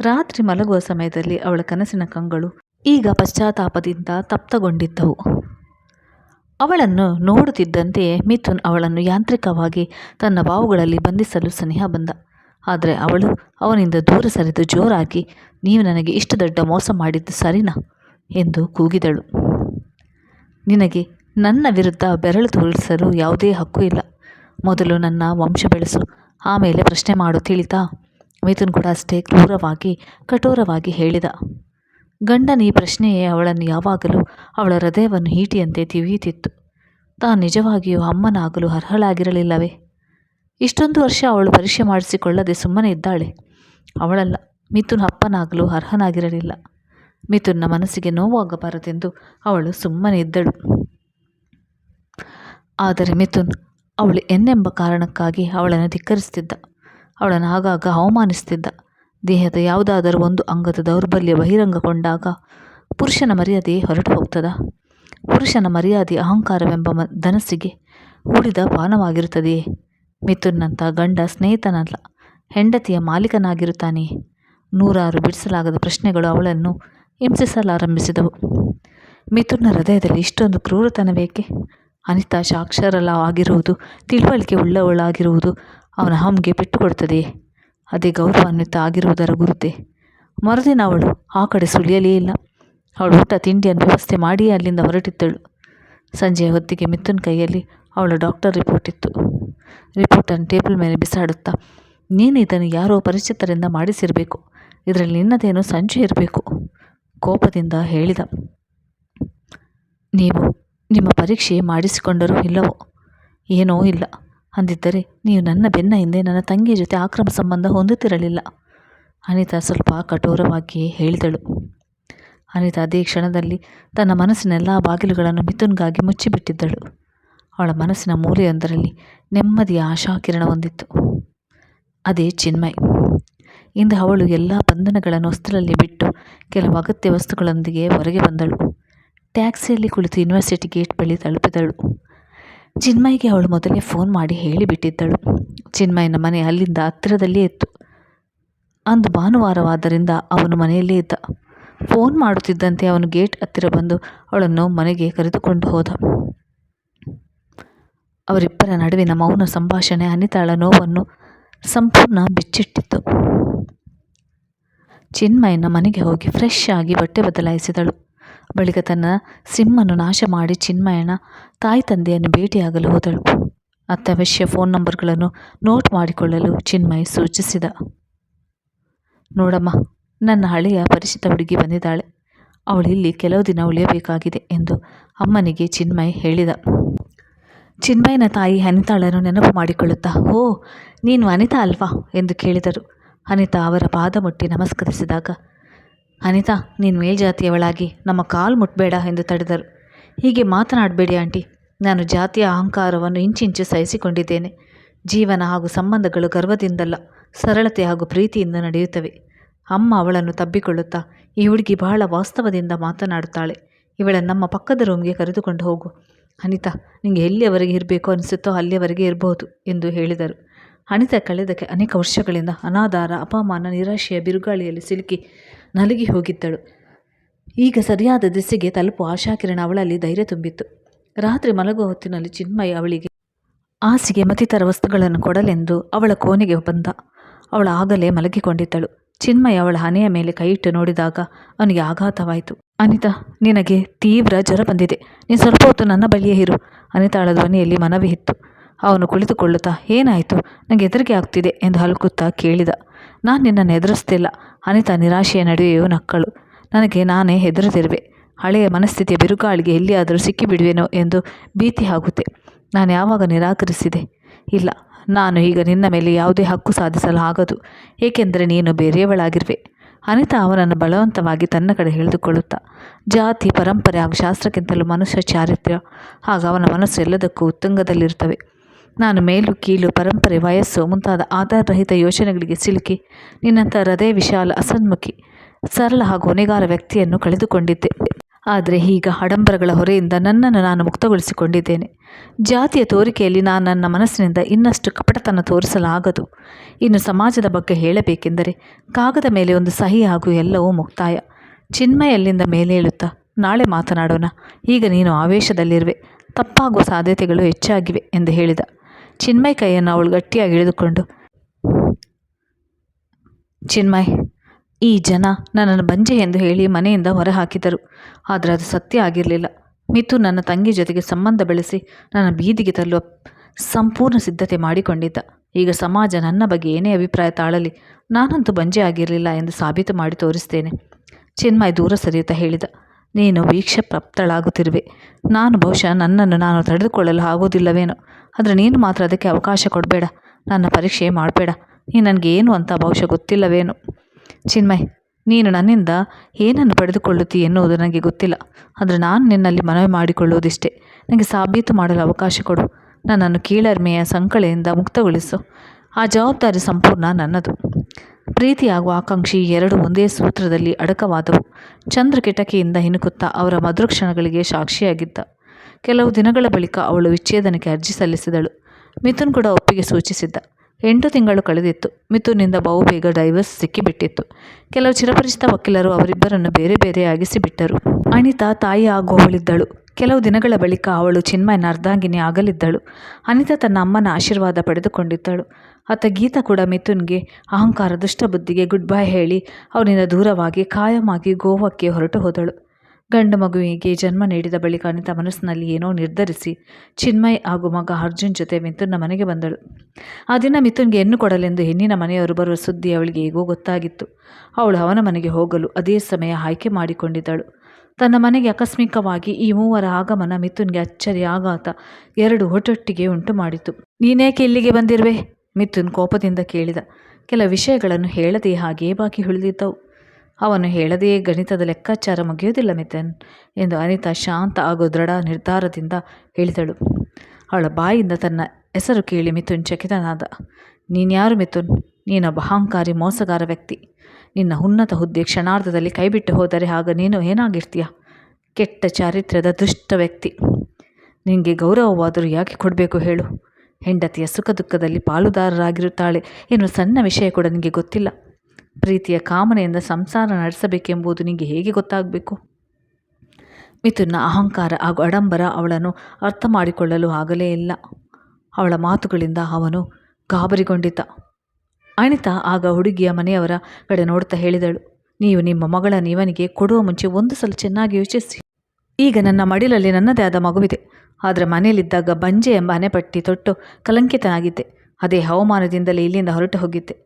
ರಾತ್ರಿ ಮಲಗುವ ಸಮಯದಲ್ಲಿ ಅವಳ ಕನಸಿನ ಕಂಗಳು ಈಗ ಪಶ್ಚಾತ್ತಾಪದಿಂದ ತಪ್ತಗೊಂಡಿದ್ದವು. ಅವಳನ್ನು ನೋಡುತ್ತಿದ್ದಂತೆಯೇ ಮಿಥುನ್ ಅವಳನ್ನು ಯಾಂತ್ರಿಕವಾಗಿ ತನ್ನ ಬಾವುಗಳಲ್ಲಿ ಬಂಧಿಸಲು ಸನಿಹ ಬಂದ. ಆದರೆ ಅವಳು ಅವನಿಂದ ದೂರ ಸರಿದು ಜೋರಾಗಿ, ನೀವು ನನಗೆ ಇಷ್ಟು ದೊಡ್ಡ ಮೋಸ ಮಾಡಿದ್ದು ಸರಿನಾ? ಎಂದು ಕೂಗಿದಳು. ನಿನಗೆ ನನ್ನ ವಿರುದ್ಧ ಬೆರಳು ತೋರಿಸಲು ಯಾವುದೇ ಹಕ್ಕು ಇಲ್ಲ. ಮೊದಲು ನನ್ನ ವಂಶ ಬೆಳೆಸು, ಆಮೇಲೆ ಪ್ರಶ್ನೆ ಮಾಡು, ತಿಳಿತಾ? ಮಿಥುನ್ ಕೂಡ ಅಷ್ಟೇ ಕ್ರೂರವಾಗಿ, ಕಠೋರವಾಗಿ ಹೇಳಿದ. ಗಂಡನ ಈ ಪ್ರಶ್ನೆಯೇ ಅವಳನ್ನು ಯಾವಾಗಲೂ ಅವಳ ಹೃದಯವನ್ನು ಹೀಟಿಯಂತೆ ತಿವಿಯುತ್ತಿತ್ತು. ತಾನು ನಿಜವಾಗಿಯೂ ಅಮ್ಮನಾಗಲು ಅರ್ಹಳಾಗಿರಲಿಲ್ಲವೇ? ಇಷ್ಟೊಂದು ವರ್ಷ ಅವಳು ಪರೀಕ್ಷೆ ಮಾಡಿಸಿಕೊಳ್ಳದೆ ಸುಮ್ಮನೆ ಇದ್ದಾಳೆ. ಅವಳಲ್ಲ, ಮಿಥುನ್ ಅಪ್ಪನಾಗಲು ಅರ್ಹನಾಗಿರಲಿಲ್ಲ. ಮಿಥುನ್ನ ಮನಸ್ಸಿಗೆ ನೋವಾಗಬಾರದೆಂದು ಅವಳು ಸುಮ್ಮನೆ ಇದ್ದಳು. ಆದರೆ ಮಿಥುನ್, ಅವಳು ಎನ್ನೆಂಬ ಕಾರಣಕ್ಕಾಗಿ ಅವಳನ್ನು ಧಿಕ್ಕರಿಸ್ತಿದ್ದ. ಅವಳನ್ನು ಆಗಾಗ ಅವಮಾನಿಸ್ತಿದ್ದ. ದೇಹದ ಯಾವುದಾದರೂ ಒಂದು ಅಂಗದ ದೌರ್ಬಲ್ಯ ಬಹಿರಂಗಗೊಂಡಾಗ ಪುರುಷನ ಮರ್ಯಾದೆ ಹೊರಟು ಹೋಗ್ತದ ಪುರುಷನ ಮರ್ಯಾದೆ ಅಹಂಕಾರವೆಂಬ ಮ, ಧನಸ್ಸಿಗೆ ಉಳಿದ ಪಾನವಾಗಿರುತ್ತದೆಯೇ ಮಿಥುನ್ನಂಥ ಗಂಡ ಸ್ನೇಹಿತನಲ್ಲ, ಹೆಂಡತಿಯ ಮಾಲೀಕನಾಗಿರುತ್ತಾನೆ ನೂರಾರು ಬಿಡಿಸಲಾಗದ ಪ್ರಶ್ನೆಗಳು ಅವಳನ್ನು ಹಿಂಸಿಸಲಾರಂಭಿಸಿದವು. ಮಿಥುನ್ನ ಹೃದಯದಲ್ಲಿ ಇಷ್ಟೊಂದು ಕ್ರೂರತನವೇಕೆ? ಅನಿತಾ ಸಾಕ್ಷರಳವಾಗಿರುವುದು ತಿಳುವಳಿಕೆ ಉಳ್ಳವಳಾಗಿರುವುದು ಅವನ ಹಮ್ಗೆ ಪೆಟ್ಟು ಕೊಡುತ್ತದೆಯೇ ಅದೇ ಗೌರವಾನ್ವಿತ ಆಗಿರುವುದರ ಗುರುತೆ. ಮರುದಿನ ಅವಳು ಆ ಕಡೆ ಸುಳಿಯಲೇ ಇಲ್ಲ. ಅವಳು ಊಟ ತಿಂಡಿಯನ್ನು ವ್ಯವಸ್ಥೆ ಮಾಡಿಯೇ ಅಲ್ಲಿಂದ ಹೊರಟಿದ್ದಳು. ಸಂಜೆಯ ಹೊತ್ತಿಗೆ ಮಿಥುನ್ ಕೈಯಲ್ಲಿ ಅವಳ ಡಾಕ್ಟರ್ ರಿಪೋರ್ಟ್ ಇತ್ತು. ರಿಪೋರ್ಟನ್ನು ಟೇಬಲ್ ಮೇಲೆ ಬಿಸಾಡುತ್ತಾ, ನೀನು ಇದನ್ನು ಯಾರೋ ಪರಿಚಿತರಿಂದ ಮಾಡಿಸಿರಬೇಕು. ಇದರಲ್ಲಿ ನಿನ್ನದೇನೋ ಸಂಚು ಇರಬೇಕು, ಕೋಪದಿಂದ ಹೇಳಿದ. ನೀವು ನಿಮ್ಮ ಪರೀಕ್ಷೆ ಮಾಡಿಸಿಕೊಂಡರೂ ಇಲ್ಲವೋ? ಏನೋ ಇಲ್ಲ. ಅಂದಿದ್ದರೆ, ನೀವು ನನ್ನ ಬೆನ್ನ ಹಿಂದೆ ನನ್ನ ತಂಗಿಯ ಜೊತೆ ಆಕ್ರಮ ಸಂಬಂಧ ಹೊಂದುತ್ತಿರಲಿಲ್ಲ. ಅನಿತಾ ಸ್ವಲ್ಪ ಕಠೋರವಾಗಿಯೇ ಹೇಳಿದಳು. ಅನಿತಾ ಅದೇ ಕ್ಷಣದಲ್ಲಿ ತನ್ನ ಮನಸ್ಸಿನ ಎಲ್ಲ ಬಾಗಿಲುಗಳನ್ನು ಮಿಥುನ್ಗಾಗಿ ಮುಚ್ಚಿಬಿಟ್ಟಿದ್ದಳು. ಅವಳ ಮನಸ್ಸಿನ ಮೂಲೆಯೊಂದರಲ್ಲಿ ನೆಮ್ಮದಿಯ ಆಶಾಕಿರಣ ಹೊಂದಿತ್ತು. ಅದೇ ಚಿನ್ಮಯ್. ಇಂದು ಅವಳು ಎಲ್ಲ ಬಂಧನಗಳನ್ನು ಹೊಸ್ತಲಲ್ಲಿ ಬಿಟ್ಟು ಕೆಲವು ಅಗತ್ಯ ವಸ್ತುಗಳೊಂದಿಗೆ ಹೊರಗೆ ಬಂದಳು. ಟ್ಯಾಕ್ಸಿಯಲ್ಲಿ ಕುಳಿತು ಯೂನಿವರ್ಸಿಟಿ ಗೇಟ್ ಬಳಿ ತಲುಪಿದಳು. ಚಿನ್ಮಯ್ಗೆ ಅವಳು ಮೊದಲೇ ಫೋನ್ ಮಾಡಿ ಹೇಳಿಬಿಟ್ಟಿದ್ದಳು. ಚಿನ್ಮಯ್ಯನ ಮನೆ ಅಲ್ಲಿಂದ ಹತ್ತಿರದಲ್ಲೇ ಇತ್ತು. ಅಂದು ಭಾನುವಾರವಾದ್ದರಿಂದ ಅವನು ಮನೆಯಲ್ಲೇ ಇದ್ದ. ಫೋನ್ ಮಾಡುತ್ತಿದ್ದಂತೆ ಅವನು ಗೇಟ್ ಹತ್ತಿರ ಬಂದು ಅವಳನ್ನು ಮನೆಗೆ ಕರೆದುಕೊಂಡು ಹೋದ. ಅವರಿಬ್ಬರ ನಡುವಿನ ಮೌನ ಸಂಭಾಷಣೆ ಅನಿತಾಳ ನೋವನ್ನು ಸಂಪೂರ್ಣ ಬಿಚ್ಚಿಟ್ಟಿತ್ತು. ಚಿನ್ಮಯನ ಮನೆಗೆ ಹೋಗಿ ಫ್ರೆಶ್ ಆಗಿ ಬಟ್ಟೆ ಬದಲಾಯಿಸಿದಳು. ಬಳಿಕ ತನ್ನ ಸಿಮ್ಮನ್ನು ನಾಶ ಮಾಡಿ ಚಿನ್ಮಯನ ತಾಯಿ ತಂದೆಯನ್ನು ಭೇಟಿಯಾಗಲು ಹೋದಳು. ಅತ್ಯವಶ್ಯ ಫೋನ್ ನಂಬರ್ಗಳನ್ನು ನೋಟ್ ಮಾಡಿಕೊಳ್ಳಲು ಚಿನ್ಮಯ ಸೂಚಿಸಿದ. ನೋಡಮ್ಮ, ನನ್ನ ಹಳೆಯ ಪರಿಚಿತ ಹುಡುಗಿ ಬಂದಿದ್ದಾಳೆ. ಅವಳು ಇಲ್ಲಿ ಕೆಲವು ದಿನ ಉಳಿಯಬೇಕಾಗಿದೆ ಎಂದು ಅಮ್ಮನಿಗೆ ಚಿನ್ಮಯ್ ಹೇಳಿದ. ಚಿನ್ಮಯನ ತಾಯಿ ಅನಿತಾಳನ್ನು ನೆನಪು ಮಾಡಿಕೊಳ್ಳುತ್ತಾ ಓ ನೀನು ಅನಿತಾ ಅಲ್ವಾ? ಎಂದು ಕೇಳಿದರು. ಅನಿತಾ ಅವರ ಪಾದ ಮುಟ್ಟಿ ನಮಸ್ಕರಿಸಿದಾಗ ಅನಿತಾ, ನೀನು ಮೇಲ್ಜಾತಿಯವಳಾಗಿ ನಮ್ಮ ಕಾಲು ಮುಟ್ಟಬೇಡ ಎಂದು ತಡೆದರು. ಹೀಗೆ ಮಾತನಾಡಬೇಡಿ ಆಂಟಿ. ನಾನು ಜಾತಿಯ ಅಹಂಕಾರವನ್ನು ಇಂಚಿಂಚು ಸಹಿಸಿಕೊಂಡಿದ್ದೇನೆ. ಜೀವನ ಹಾಗೂ ಸಂಬಂಧಗಳು ಗರ್ವದಿಂದಲ್ಲ, ಸರಳತೆ ಹಾಗೂ ಪ್ರೀತಿಯಿಂದ ನಡೆಯುತ್ತವೆ. ಅಮ್ಮ ಅವಳನ್ನು ತಬ್ಬಿಕೊಳ್ಳುತ್ತಾ ಈ ಹುಡುಗಿ ಬಹಳ ವಾಸ್ತವದಿಂದ ಮಾತನಾಡುತ್ತಾಳೆ. ಇವಳನ್ನು ನಮ್ಮ ಪಕ್ಕದ ರೂಮ್ಗೆ ಕರೆದುಕೊಂಡು ಹೋಗು. ಅನಿತಾ ನಿಮಗೆ ಎಲ್ಲಿಯವರೆಗೆ ಇರಬೇಕು ಅನಿಸುತ್ತೋ ಅಲ್ಲಿಯವರೆಗೆ ಇರಬಹುದು ಎಂದು ಹೇಳಿದರು. ಅನಿತಾ ಕಳೆದಕ್ಕೆ ಅನೇಕ ವರ್ಷಗಳಿಂದ ಅನಾಧಾರ, ಅಪಮಾನ, ನಿರಾಶೆಯ ಬಿರುಗಾಳಿಯಲ್ಲಿ ಸಿಲುಕಿ ನಲುಗಿ ಹೋಗಿದ್ದಳು. ಈಗ ಸರಿಯಾದ ದಿಸೆಗೆ ತಲುಪು ಆಶಾಕಿರಣ ಅವಳಲ್ಲಿ ಧೈರ್ಯ ತುಂಬಿತ್ತು. ರಾತ್ರಿ ಮಲಗುವ ಹೊತ್ತಿನಲ್ಲಿ ಚಿನ್ಮಯ ಅವಳಿಗೆ ಆಸಿಗೆ ಮತ್ತಿತರ ವಸ್ತುಗಳನ್ನು ಕೊಡಲೆಂದು ಅವಳ ಕೋಣೆಗೆ ಬಂದ. ಅವಳು ಆಗಲೇ ಮಲಗಿಕೊಂಡಿದ್ದಳು. ಚಿನ್ಮಯ ಅವಳ ಹನೆಯ ಮೇಲೆ ಕೈಯಿಟ್ಟು ನೋಡಿದಾಗ ಅವನಿಗೆ ಆಘಾತವಾಯಿತು. ಅನಿತಾ, ನಿನಗೆ ತೀವ್ರ ಜ್ವರ ಬಂದಿದೆ. ನೀನು ಸ್ವಲ್ಪ ಹೊತ್ತು ನನ್ನ ಬಳಿಯೇ ಇರು. ಅನಿತಾಳ ಧ್ವನಿಯಲ್ಲಿ ಮನವಿ ಇತ್ತು ಅವನು ಕುಳಿತುಕೊಳ್ಳುತ್ತಾ, ಏನಾಯಿತು? ನನಗೆ ಹೆದರಿಕೆ ಆಗ್ತಿದೆ ಎಂದು ಹಲುಕುತ್ತಾ ಕೇಳಿದ. ನಾನು ನಿನ್ನನ್ನು ಎದುರಿಸ್ತಿಲ್ಲ ಅನಿತಾ ನಿರಾಶೆಯ ನಡುವೆಯೂ ನಕ್ಕಳು. ನನಗೆ ನಾನೇ ಹೆದರುತ್ತಿರುವೆ ಹಳೆಯ ಮನಸ್ಥಿತಿಯ ಬಿರುಗಾಳಿಗೆ ಎಲ್ಲಿಯಾದರೂ ಸಿಕ್ಕಿಬಿಡುವೆನೋ ಎಂದು ಭೀತಿ ಆಗುತ್ತೆ. ನಾನು ಯಾವಾಗ ನಿರಾಕರಿಸಿದೆ? ಇಲ್ಲ, ನಾನು ಈಗ ನಿನ್ನ ಮೇಲೆ ಯಾವುದೇ ಹಕ್ಕು ಸಾಧಿಸಲು ಆಗದು. ಏಕೆಂದರೆ ನೀನು ಬೇರೆಯವಳಾಗಿರುವೆ. ಅನಿತಾ ಅವನನ್ನು ಬಲವಂತವಾಗಿ ತನ್ನ ಕಡೆ ಹೇಳಿದುಕೊಳ್ಳುತ್ತಾ ಜಾತಿ, ಪರಂಪರೆ ಹಾಗೂ ಶಾಸ್ತ್ರಕ್ಕಿಂತಲೂ ಮನುಷ್ಯ ಚಾರಿತ್ರ್ಯ ಹಾಗೂ ಅವನ ಮನಸ್ಸು ಎಲ್ಲದಕ್ಕೂ ಉತ್ತುಂಗದಲ್ಲಿರುತ್ತವೆ. ನಾನು ಮೇಲು ಕೀಳು ಪರಂಪರೆ, ವಯಸ್ಸು ಮುಂತಾದ ಆಧಾರರಹಿತ ಯೋಚನೆಗಳಿಗೆ ಸಿಲುಕಿ, ನಿನ್ನಂಥ ಹೃದಯ ವಿಶಾಲ, ಅಸನ್ಮುಖಿ, ಸರಳ ಹಾಗೂ ಹೊಣೆಗಾರ ವ್ಯಕ್ತಿಯನ್ನು ಕಳೆದುಕೊಂಡಿದ್ದೆ. ಆದರೆ ಈಗ ಆಡಂಬರಗಳ ಹೊರೆಯಿಂದ ನನ್ನನ್ನು ನಾನು ಮುಕ್ತಗೊಳಿಸಿಕೊಂಡಿದ್ದೇನೆ. ಜಾತಿಯ ತೋರಿಕೆಯಲ್ಲಿ ನಾನು ನನ್ನ ಮನಸ್ಸಿನಿಂದ ಇನ್ನಷ್ಟು ಕಪಟತನ ತೋರಿಸಲಾಗದು. ಇನ್ನು ಸಮಾಜದ ಬಗ್ಗೆ ಹೇಳಬೇಕೆಂದರೆ, ಕಾಗದ ಮೇಲೆ ಒಂದು ಸಹಿ ಹಾಗೂ ಎಲ್ಲವೂ ಮುಕ್ತಾಯ. ಚಿನ್ಮಯಲ್ಲಿಂದ ಮೇಲೆ ಮೇಲೇಳುತ್ತಾ ನಾಳೆ ಮಾತನಾಡೋಣ. ಈಗ ನೀನು ಆವೇಶದಲ್ಲಿರುವೆ. ತಪ್ಪಾಗುವ ಸಾಧ್ಯತೆಗಳು ಹೆಚ್ಚಾಗಿವೆ ಎಂದು ಹೇಳಿದ. ಚಿನ್ಮಯ್ ಕೈಯನ್ನು ಅವಳು ಗಟ್ಟಿಯಾಗಿ ಹಿಡಿದುಕೊಂಡು, ಚಿನ್ಮಯ್, ಈ ಜನ ನನ್ನನ್ನು ಬಂಜೆ ಎಂದು ಹೇಳಿ ಮನೆಯಿಂದ ಹೊರಹಾಕಿದರು. ಆದರೆ ಅದು ಸತ್ಯ ಆಗಿರಲಿಲ್ಲ. ಮಿಥು ನನ್ನ ತಂಗಿ ಜೊತೆಗೆ ಸಂಬಂಧ ಬೆಳೆಸಿ ನನ್ನ ಬೀದಿಗೆ ತಲ್ಲುವ ಸಂಪೂರ್ಣ ಸಿದ್ಧತೆ ಮಾಡಿಕೊಂಡಿದ್ದ. ಈಗ ಸಮಾಜ ನನ್ನ ಬಗ್ಗೆ ಏನೇ ಅಭಿಪ್ರಾಯ ತಾಳಲಿ, ನಾನಂತೂ ಬಂಜೆ ಆಗಿರಲಿಲ್ಲ ಎಂದು ಸಾಬೀತು ಮಾಡಿ ತೋರಿಸ್ತೇನೆ, ಚಿನ್ಮಯ್ ದೂರ ಸರಿಯುತ್ತಾ ಹೇಳಿದ. ನೀನು ವೀಕ್ಷೆ ಪ್ರಾಪ್ತಳಾಗುತ್ತಿರುವೆ. ನಾನು ಬಹುಶಃ ನನ್ನನ್ನು ನಾನು ತಡೆದುಕೊಳ್ಳಲು ಆಗೋದಿಲ್ಲವೇನೋ ಆದರೆ ನೀನು ಮಾತ್ರ ಅದಕ್ಕೆ ಅವಕಾಶ ಕೊಡಬೇಡ. ನನ್ನ ಪರೀಕ್ಷೆ ಮಾಡಬೇಡ. ನೀನು ನನಗೆ ಏನು ಅಂತ ಬಹುಶಃ ಗೊತ್ತಿಲ್ಲವೇನೋ. ಚಿನ್ಮಯ್, ನೀನು ನನ್ನಿಂದ ಏನನ್ನು ಪಡೆದುಕೊಳ್ಳುತ್ತಿ ಎನ್ನುವುದು ನನಗೆ ಗೊತ್ತಿಲ್ಲ. ಆದರೆ ನಾನು ನಿನ್ನಲ್ಲಿ ಮನವಿ ಮಾಡಿಕೊಳ್ಳುವುದಿಷ್ಟೇ. ನನಗೆ ಸಾಬೀತು ಮಾಡಲು ಅವಕಾಶ ಕೊಡು. ನನ್ನನ್ನು ಕೀಳರ್ಮೆಯ ಸಂಕಳೆಯಿಂದ ಮುಕ್ತಗೊಳಿಸು. ಆ ಜವಾಬ್ದಾರಿ ಸಂಪೂರ್ಣ ನನ್ನದು. ಪ್ರೀತಿ ಹಾಗೂ ಆಕಾಂಕ್ಷಿ ಎರಡು ಒಂದೇ ಸೂತ್ರದಲ್ಲಿ ಅಡಕವಾದವು. ಚಂದ್ರ ಕಿಟಕಿಯಿಂದ ಹಿನುಕುತ್ತಾ ಅವರ ಮಧುರಕ್ಷಣಗಳಿಗೆ ಸಾಕ್ಷಿಯಾಗಿದ್ದ. ಕೆಲವು ದಿನಗಳ ಬಳಿಕ ಅವಳು ವಿಚ್ಛೇದನಕ್ಕೆ ಅರ್ಜಿ ಸಲ್ಲಿಸಿದಳು. ಮಿಥುನ್ ಕೂಡ ಒಪ್ಪಿಗೆ ಸೂಚಿಸಿದ್ದ. ಎಂಟು ತಿಂಗಳು ಕಳೆದಿತ್ತು. ಮಿಥುನಿಂದ ಬಹುಬೇಗ ಡೈವರ್ಸ್ ಸಿಕ್ಕಿಬಿಟ್ಟಿತ್ತು. ಕೆಲವು ಚಿರಪರಿಚಿತ ವಕೀಲರು ಅವರಿಬ್ಬರನ್ನು ಬೇರೆ ಬೇರೆಯಾಗಿಸಿ ಬಿಟ್ಟರು ಅನಿತಾ ತಾಯಿ ಆಗುವವಳಿದ್ದಳು. ಕೆಲವು ದಿನಗಳ ಬಳಿಕ ಅವಳು ಚಿನ್ಮಯನ ಅರ್ಧಾಂಗಿನಿ ಆಗಲಿದ್ದಳು. ಅನಿತಾ ತನ್ನ ಅಮ್ಮನ ಆಶೀರ್ವಾದ ಪಡೆದುಕೊಂಡಿದ್ದಳು. ಅತ್ತ ಗೀತಾ ಕೂಡ ಮಿಥುನ್ಗೆ ಅಹಂಕಾರ, ದುಷ್ಟಬುದ್ಧಿಗೆ ಗುಡ್ ಬೈ ಹೇಳಿ ಅವನಿಂದ ದೂರವಾಗಿ ಕಾಯಮಾಗಿ ಗೋವಾಕ್ಕೆ ಹೊರಟು ಹೋದಳು. ಗಂಡು ಮಗುವಿಗೆ ಜನ್ಮ ನೀಡಿದ ಬಳಿಕ ಅನಿತಾ ಮನಸ್ಸಿನಲ್ಲಿ ಏನೋ ನಿರ್ಧರಿಸಿ ಚಿನ್ಮಯ್ ಹಾಗೂ ಮಗ ಅರ್ಜುನ್ ಜೊತೆ ಮಿಥುನ್ನ ಮನೆಗೆ ಬಂದಳು. ಆ ದಿನ ಮಿಥುನ್ಗೆ ಹೆಣ್ಣು ಕೊಡಲೆಂದು ಹೆಣ್ಣಿನ ಮನೆಯವರು ಬರುವ ಸುದ್ದಿ ಅವಳಿಗೆ ಹೇಗೋ ಗೊತ್ತಾಗಿತ್ತು. ಅವಳು ಅವನ ಮನೆಗೆ ಹೋಗಲು ಅದೇ ಸಮಯ ಆಯ್ಕೆ ಮಾಡಿಕೊಂಡಿದ್ದಳು. ತನ್ನ ಮನೆಗೆ ಆಕಸ್ಮಿಕವಾಗಿ ಈ ಮೂವರ ಆಗಮನ ಮಿಥುನ್ಗೆ ಅಚ್ಚರಿ ಆಘಾತ ಎರಡು ಒಟ್ಟೊಟ್ಟಿಗೆ ಉಂಟು ಮಾಡಿತು ನೀನೇಕೆ ಇಲ್ಲಿಗೆ ಬಂದಿರುವೆ? ಮಿಥುನ್ ಕೋಪದಿಂದ ಕೇಳಿದ, ಕೆಲ ವಿಷಯಗಳನ್ನು ಹೇಳದೆ ಹಾಗೆಯೇ ಬಾಕಿ ಉಳಿದಿದ್ದವು. ಅವನು ಹೇಳದೆಯೇ ಗಣಿತದ ಲೆಕ್ಕಾಚಾರ ಮುಗಿಯೋದಿಲ್ಲ ಮಿಥುನ್, ಎಂದು ಅನಿತಾ ಶಾಂತ ಹಾಗೂ ದೃಢ ನಿರ್ಧಾರದಿಂದ ಹೇಳಿದಳು. ಅವಳ ಬಾಯಿಂದ ತನ್ನ ಹೆಸರು ಕೇಳಿ ಮಿಥುನ್ ಚಕಿತನಾದ, ನೀನ್ಯಾರು ಮಿಥುನ್? ನೀನೊಬ್ಬ ಅಹಂಕಾರಿ ಮೋಸಗಾರ ವ್ಯಕ್ತಿ. ನಿನ್ನ ಉನ್ನತ ಹುದ್ದೆ ಕ್ಷಣಾರ್ಧದಲ್ಲಿ ಕೈಬಿಟ್ಟು ಹೋದರೆ ಆಗ ನೀನು ಏನಾಗಿರ್ತೀಯ? ಕೆಟ್ಟ ಚಾರಿತ್ರ್ಯದ ದುಷ್ಟ ವ್ಯಕ್ತಿ. ನಿನಗೆ ಗೌರವವಾದರೂ ಯಾಕೆ ಕೊಡಬೇಕು ಹೇಳು. ಹೆಂಡತಿಯ ಸುಖ ದುಃಖದಲ್ಲಿ ಪಾಲುದಾರರಾಗಿರುತ್ತಾಳೆ ಎನ್ನುವ ಸಣ್ಣ ವಿಷಯ ಕೂಡ ನಿಮಗೆ ಗೊತ್ತಿಲ್ಲ. ಪ್ರೀತಿಯ ಕಾಮನೆಯಿಂದ ಸಂಸಾರ ನಡೆಸಬೇಕೆಂಬುದು ನಿಮಗೆ ಹೇಗೆ ಗೊತ್ತಾಗಬೇಕು? ಮಿಥುನ ಅಹಂಕಾರ ಹಾಗೂ ಅಡಂಬರ ಅವಳನ್ನು ಅರ್ಥ ಮಾಡಿಕೊಳ್ಳಲು ಆಗಲೇ ಇಲ್ಲ. ಅವಳ ಮಾತುಗಳಿಂದ ಅವನು ಗಾಬರಿಗೊಂಡಿದ್ದ. ಅನಿತಾ ಆಗ ಹುಡುಗಿಯ ಮನೆಯವರ ಕಡೆ ನೋಡುತ್ತಾ ಹೇಳಿದಳು, ನೀವು ನಿಮ್ಮ ಮಗಳ ಇವನಿಗೆ ಕೊಡುವ ಮುಂಚೆ ಒಂದು ಸಲ ಚೆನ್ನಾಗಿ ಯೋಚಿಸಿ. ಈಗ ನನ್ನ ಮಡಿಲಲ್ಲಿ ನನ್ನದೇ ಆದ ಮಗುವಿದೆ. ಆದರೆ ಮನೆಯಲ್ಲಿದ್ದಾಗ ಬಂಜೆ ಎಂಬ ಹಣೆಪಟ್ಟಿ ತೊಟ್ಟು ಕಲಂಕಿತನಾಗಿದ್ದೆ. ಅದೇ ಹವಾಮಾನದಿಂದಲೇ ಇಲ್ಲಿಂದ ಹೊರಟು ಹೋಗಿದ್ದೆ.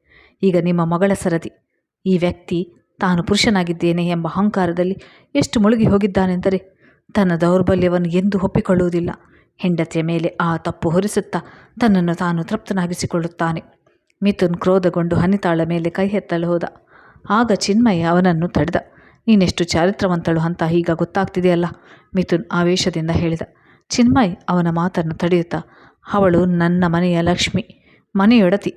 ಈಗ ನಿಮ್ಮ ಮಗಳ ಸರದಿ. ಈ ವ್ಯಕ್ತಿ ತಾನು ಪುರುಷನಾಗಿದ್ದೇನೆ ಎಂಬ ಅಹಂಕಾರದಲ್ಲಿ ಎಷ್ಟು ಮುಳುಗಿ ಹೋಗಿದ್ದಾನೆಂದರೆ ತನ್ನ ದೌರ್ಬಲ್ಯವನ್ನು ಎಂದೂ ಒಪ್ಪಿಕೊಳ್ಳುವುದಿಲ್ಲ. ಹೆಂಡತಿಯ ಮೇಲೆ ಆ ತಪ್ಪು ಹೊರಿಸುತ್ತಾ ತನ್ನನ್ನು ತಾನು ತೃಪ್ತನಾಗಿಸಿಕೊಳ್ಳುತ್ತಾನೆ. ಮಿಥುನ್ ಕ್ರೋಧಗೊಂಡು ಹನಿತಾಳ ಮೇಲೆ ಕೈ ಎತ್ತಲು ಹೋದ. ಆಗ ಚಿನ್ಮಯ ಅವನನ್ನು ತಡೆದ. ನೀನೆಷ್ಟು ಚಾರಿತ್ರವಂತಳು ಅಂತ ಈಗ ಗೊತ್ತಾಗ್ತಿದೆಯಲ್ಲ? ಮಿಥುನ್ ಆವೇಶದಿಂದ ಹೇಳಿದ. ಚಿನ್ಮಯ್ ಅವನ ಮಾತನ್ನು ತಡೆಯುತ್ತಾ, ಅವಳು ನನ್ನ ಮನೆಯ ಲಕ್ಷ್ಮಿ, ಮನೆಯೊಡತಿ.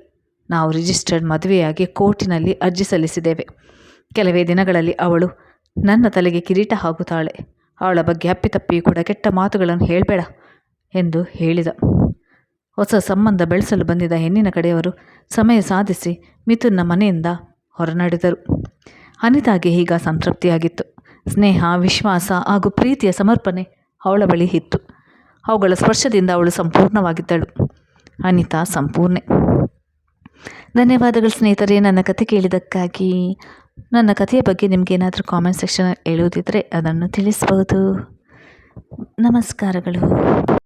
ನಾವು ರಿಜಿಸ್ಟರ್ಡ್ ಮದುವೆಯಾಗಿ ಕೋರ್ಟಿನಲ್ಲಿ ಅರ್ಜಿ ಸಲ್ಲಿಸಿದ್ದೇವೆ. ಕೆಲವೇ ದಿನಗಳಲ್ಲಿ ಅವಳು ನನ್ನ ತಲೆಗೆ ಕಿರೀಟ ಹಾಕುತ್ತಾಳೆ. ಅವಳ ಬಗ್ಗೆ ಅಪ್ಪಿತಪ್ಪಿ ಕೂಡ ಕೆಟ್ಟ ಮಾತುಗಳನ್ನು ಹೇಳಬೇಡ ಎಂದು ಹೇಳಿದ. ಹೊಸ ಸಂಬಂಧ ಬೆಳೆಸಲು ಬಂದಿದ್ದ ಹೆಣ್ಣಿನ ಕಡೆಯವರು ಸಮಯ ಸಾಧಿಸಿ ಮಿಥುನ್ನ ಮನೆಯಿಂದ ಹೊರನಡೆದರು. ಅನಿತಾಗೆ ಈಗ ಸಂತೃಪ್ತಿಯಾಗಿತ್ತು. ಸ್ನೇಹ, ವಿಶ್ವಾಸ ಹಾಗೂ ಪ್ರೀತಿಯ ಸಮರ್ಪಣೆ ಅವಳ ಬಳಿ ಇತ್ತು. ಅವುಗಳ ಸ್ಪರ್ಶದಿಂದ ಅವಳು ಸಂಪೂರ್ಣವಾಗಿದ್ದಳು. ಅನಿತಾ ಸಂಪೂರ್ಣೆ. ಧನ್ಯವಾದಗಳು ಸ್ನೇಹಿತರೆ, ನನ್ನ ಕತೆ ಕೇಳಿದ್ದಕ್ಕಾಗಿ. ನನ್ನ ಕಥೆಯ ಬಗ್ಗೆ ನಿಮಗೆ ಏನಾದರೂ ಕಾಮೆಂಟ್ ಸೆಕ್ಷನ್ ಹೇಳುವುದಿದ್ದರೆ ಅದನ್ನು ತಿಳಿಸ್ಬೋದು ನಮಸ್ಕಾರಗಳು.